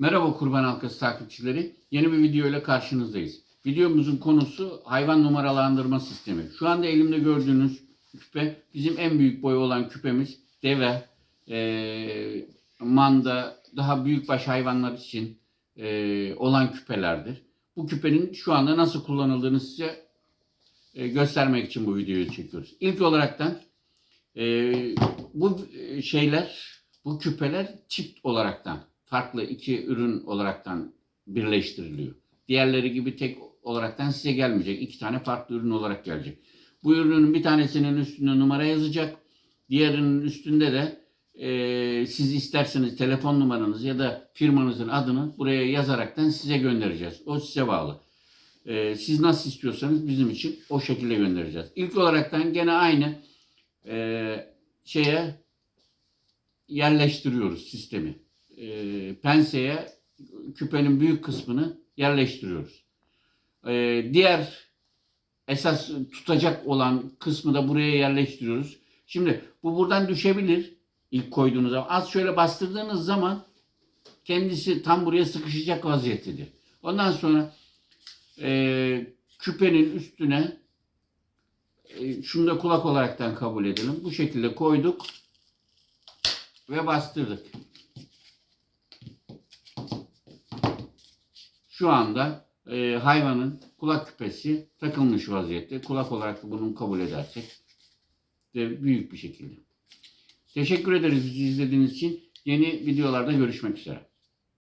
Merhaba Kurban Halkası takipçileri. Yeni bir video ile karşınızdayız. Videomuzun konusu hayvan numaralandırma sistemi. Şu anda elimde gördüğünüz küpe bizim en büyük boyu olan küpemiz. Deve, eee, manda, daha büyükbaş hayvanlar için eee, olan küpelerdir. Bu küpenin şu anda nasıl kullanıldığını size e, göstermek için bu videoyu çekiyoruz. İlk olaraktan e, bu e, şeyler, bu küpeler çift olaraktan, farklı iki ürün olaraktan birleştiriliyor. Diğerleri gibi tek olaraktan size gelmeyecek. İki tane farklı ürün olarak gelecek. Bu ürünün bir tanesinin üstünde numara yazacak. Diğerinin üstünde de e, siz isterseniz telefon numaranızı ya da firmanızın adını buraya yazaraktan size göndereceğiz. O size bağlı. Ee, siz nasıl istiyorsanız bizim için o şekilde göndereceğiz. İlk olaraktan gene aynı e, şeye yerleştiriyoruz sistemi. E, penseye küpenin büyük kısmını yerleştiriyoruz. E, diğer esas tutacak olan kısmı da buraya yerleştiriyoruz. Şimdi bu buradan düşebilir ilk koyduğunuz zaman. Az şöyle bastırdığınız zaman kendisi tam buraya sıkışacak vaziyettedir. Ondan sonra e, küpenin üstüne e, şunu da kulak olaraktan kabul edelim. Bu şekilde koyduk ve bastırdık. Şu anda e, hayvanın kulak küpesi takılmış vaziyette. Kulak olarak da bunu kabul edersek de büyük bir şekilde. Teşekkür ederiz bizi izlediğiniz için. Yeni videolarda görüşmek üzere.